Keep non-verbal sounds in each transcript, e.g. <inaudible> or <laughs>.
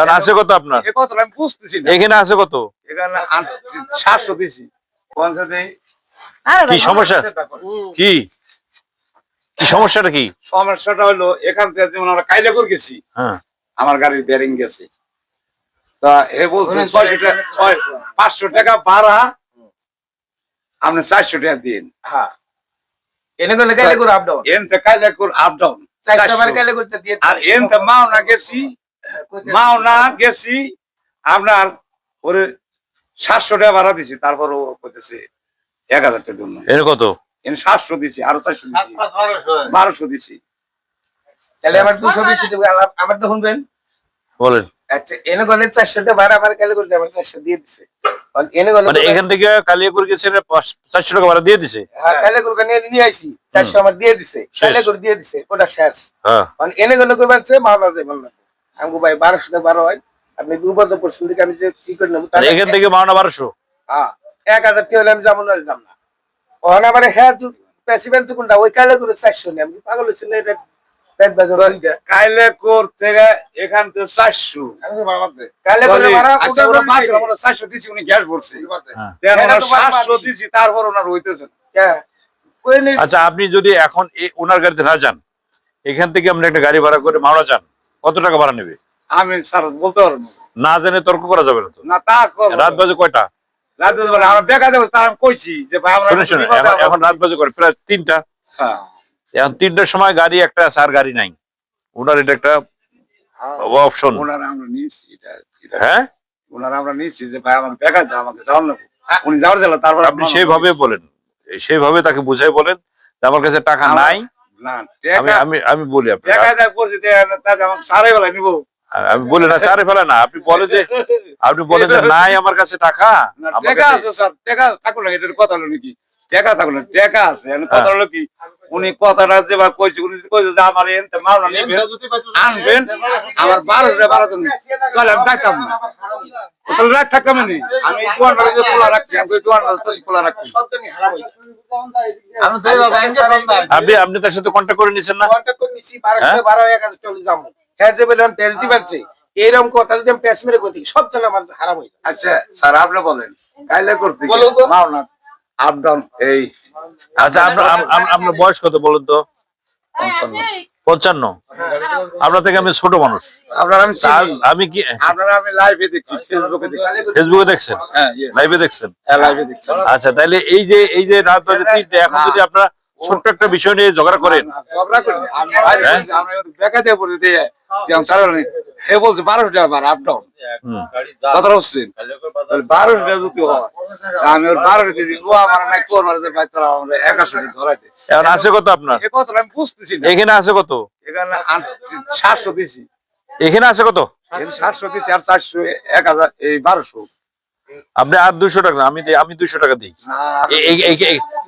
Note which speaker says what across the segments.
Speaker 1: এখন আছে কত আপনার?
Speaker 2: কত? আমি বুঝতেছি
Speaker 1: এখানে আছে কত?
Speaker 2: এখানে সাতশো দিছি পঞ্চাশ
Speaker 1: কি সমস্যা? কি? কি সমস্যাটা কি?
Speaker 2: সমস্যাটা হলো এখান থেকে যেমন আমরা কাইলে করে গেছি
Speaker 1: হ্যাঁ।
Speaker 2: আমার গাড়ির বেরিং গেছে। তা এ বলছে ছয়শো টাকা পাঁচশো টাকা ভাড়া। আপনি চারশো টাকা দিন
Speaker 3: হ্যাঁ। এনে গেলে গেলে করে আপ ডাউন
Speaker 2: এনতে কাইলে করে আপ ডাউন আর এনতে মাওনা গেছি মাওনা গেছি আপনার ওরে সাতশো টাকা ভাড়া দিছি তারপর ও করতেছে এক হাজার টাকার জন্য।
Speaker 1: এর কত?
Speaker 2: এনে সাতশো দিছি আরও চারশো দিছি। বারোশো। দিছি।
Speaker 3: তাহলে আমার দুশো বেশি দেবো আমার- তো শুনবেন?
Speaker 1: বলেন।
Speaker 3: আচ্ছা এনে গেলে চারশোটা ভাড়া আমার আমার চারশো দিয়ে দিছে। এনে
Speaker 1: মানে এখান থেকে কালিয়াকুর গেছে চারশো টাকা ভাড়া দিয়ে দিছে?
Speaker 3: কালে করে নিয়ে নিয়ে আইছি চারশো আমার দিয়ে দিছে কালে দিয়ে দিছে ওটা শেষ।
Speaker 1: হ্যাঁ।
Speaker 3: মানে এনে গেলে না আমাকে ভাই বারোশোটা বারো হয় আপনি দিকে আমি যে কি করে নেব
Speaker 1: এখান থেকে বারোশো
Speaker 3: হ্যাঁ, এক হাজার টাকা হলে আমি যাব না যাব না। ওখানে আমার হ্যাঁ কোনটা ওই কালে করে চারশো নেই আমি পাগল হয়েছি না এটা।
Speaker 2: কাইলে কোর থেকে এখান থেকে চারশো। আচ্ছা চারশো দিছি উনি গ্যাস ভরছে।
Speaker 1: হ্যাঁ।
Speaker 2: সাতশো দিছি? তারপর ওনার হইতেছে না।
Speaker 3: হ্যাঁ।
Speaker 1: আচ্ছা আপনি যদি এখন ওনার গাড়িতে না যান এখান থেকে আপনি একটা গাড়ি ভাড়া করে মাওনা যান কত টাকা ভাড়া নেবে?
Speaker 2: আমি স্যার বলতে পারব না।
Speaker 1: জেনে তর্ক করা যাবে না তো।
Speaker 2: না তা
Speaker 1: রাত বাজে কয়টা?
Speaker 2: রাত বেলা আমরা দেখা যাব তার আমি কইছি যে ভাই আমরা
Speaker 1: শুনে শুনে এখন- রাত বাজে করে প্রায় তিনটা।
Speaker 2: হ্যাঁ।
Speaker 1: এখন তিনটার সময় গাড়ি একটা আছে আর গাড়ি নাই। ওনার এটা একটা অপশন
Speaker 2: ওনারা আমরা নিয়েছি
Speaker 1: হ্যাঁ?
Speaker 2: ওনারা আমরা নিয়েছি যে ভাই আমাকে দেখা দাও আমাকে যাওয়ার না উনি যাওয়ার জেলা তারপর
Speaker 1: আপনি সেইভাবে বলেন। সেইভাবে তাকে বুঝাই বলেন যে আমার কাছে টাকা নাই। আমি
Speaker 2: টাকা
Speaker 1: আমি আমি বলি
Speaker 2: সারে
Speaker 1: আমি বলি না চারে ফেলে না। আপনি বলে যে আপনি বলেন যে নাই আমার কাছে টাকা। আমার
Speaker 2: টাকা আছে স্যার। টাকা থাকুন না এটার কথা হলো নাকি? টাকা থাকুন না টাকা আছে। কথা হলো কি? উনি কথাটা যে বা কইছে উনি কইছে যে আমার এনতে মাওনা নেবেন আনবেন আমার বারোটা বারো তাহলে আমি থাকতাম না। তাহলে রাত থাকতাম আমি রাখছি আমি রাখছি।
Speaker 1: আপনি আপনি তার সাথে কন্ট্যাক্ট করে নিছেন না?
Speaker 3: কন্টাক্ট করে নিছি
Speaker 1: হ্যাঁ?
Speaker 3: এক হাজার যাব। হ্যাঁ যে বললাম টেস্ট দিবেনছে এইরকম কথা যদি আমি মেরে করতে সব জানা আমার হারাম হয়ে
Speaker 2: আচ্ছা স্যার আপনি বলেন। কাইলে করতে। আপ ডাউন এই।
Speaker 1: আচ্ছা আপনার আপনার বয়স কত বলুন তো? পঞ্চান্ন। আপনার থেকে আমি ছোট মানুষ।
Speaker 2: আপনার আমি
Speaker 1: আমি কি
Speaker 2: আপনারা আমি লাইভে দেখছি ফেসবুকে দেখছি।
Speaker 1: ফেসবুকে দেখছেন?
Speaker 2: হ্যাঁ
Speaker 1: লাইভে দেখছেন?
Speaker 2: লাইভে দেখছি।
Speaker 1: আচ্ছা তাহলে এই যে এই যে রাত বাজে তিনটে এখন যদি আপনারা ছোট্ট একটা বিষয় নিয়ে ঝগড়া করেন।
Speaker 2: ঝগড়া করি না। আমি বাইরে
Speaker 1: হ্যাঁ?
Speaker 2: বলছি, বারোশো টাকা আপ ডাউন
Speaker 1: হুম।
Speaker 2: কথাটা হচ্ছে বারোশো হয় আমি ওর বারোশো দিয়েছি ও আমার নাই কোর মারতে ভাই তোরা আমরা একাশো ধরাইতে
Speaker 1: এখন আছে কত আপনার?
Speaker 2: এ কথাটা আমি বুঝতেছি না।
Speaker 1: এখানে আছে কত?
Speaker 2: এখানে সাতশো দিছি
Speaker 1: এখানে আছে কত?
Speaker 2: ষাটশো সাতশো দিছি আর চারশো এক হাজার এই বারোশো।
Speaker 1: আপনি আর দুইশো টাকা আমি আমি দুইশো টাকা দিই।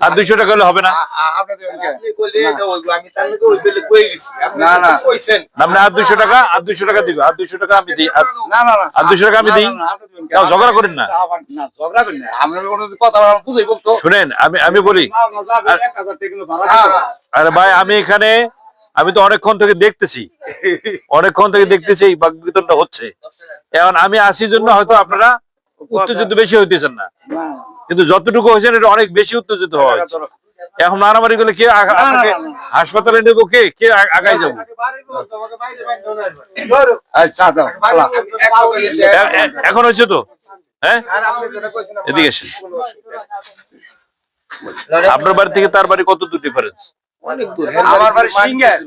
Speaker 1: আর দুইশো টাকা হলে হবে না?
Speaker 2: আপনি
Speaker 1: আর দুইশো টাকা আর দুইশো টাকা দিবে আর দুইশো টাকা আমি দিই আর
Speaker 2: না না না।
Speaker 1: আর 200 টাকা আমি দিই? ঝগড়া করেন না।
Speaker 2: আবার- না ঝগড়া করেন না। আমরা কোনো কথা বলা বুঝেই বলতো।
Speaker 1: শুনেন আমি আমি বলি। আরে ভাই আমি এখানে আমি তো অনেকক্ষণ থেকে দেখতেছি। <laughs> অনেকক্ষণ থেকে দেখতেছি এই বাকবিতনটা হচ্ছে। এখন আমি আসি জন্য হয়তো আপনারা উত্তেজিত বেশি হইতেছেন না। কিন্তু যতটুকু হয়েছেন এটা অনেক বেশি উত্তেজিত হওয়া হয়েছে। এখন মারামারি করলে কে আপনাকে। হাসপাতালে নেব কে? কে আ- আগায় যাব? এখন হয়েছে তো? হ্যাঁ?
Speaker 3: আর আপনি যেটা কইছেন, আপনার
Speaker 1: এদিকে বাড়ি থেকে তার বাড়ি কত দূর ডিফারেন্স
Speaker 2: আমার বাড়ি সিঙ্গার।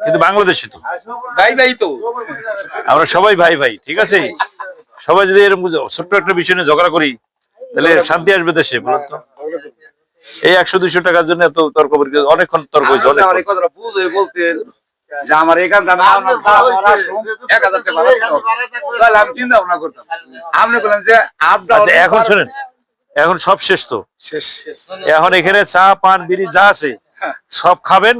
Speaker 1: কিন্তু বাংলাদেশে তো।
Speaker 3: ভাই ভাই তো।
Speaker 1: আমরা সবাই ভাই ভাই ঠিক আছে? সবাই যদি এরকম ছোট্ট একটা বিষয় নিয়ে ঝগড়া করি তাহলে শান্তি আসবে দেশে বলুন তো এই একশো দুইশো টাকার জন্য এত তর্ক অনেকক্ষণ তর্ক হয়েছে অনেক
Speaker 2: যে আমার এখান আমি চিন্তা ভাবনা করতাম আপনি বললেন যে
Speaker 1: আচ্ছা এখন শোনেন এখন সব শেষ তো এখন এখানে চা পান বিড়ি যা আছে সব খাবেন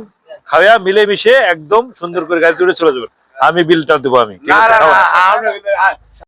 Speaker 1: খাওয়া মিলে মিশে একদম সুন্দর করে গাড়ি চলে যাবেন আমি বিলটা দেবো আমি ঠিক আছে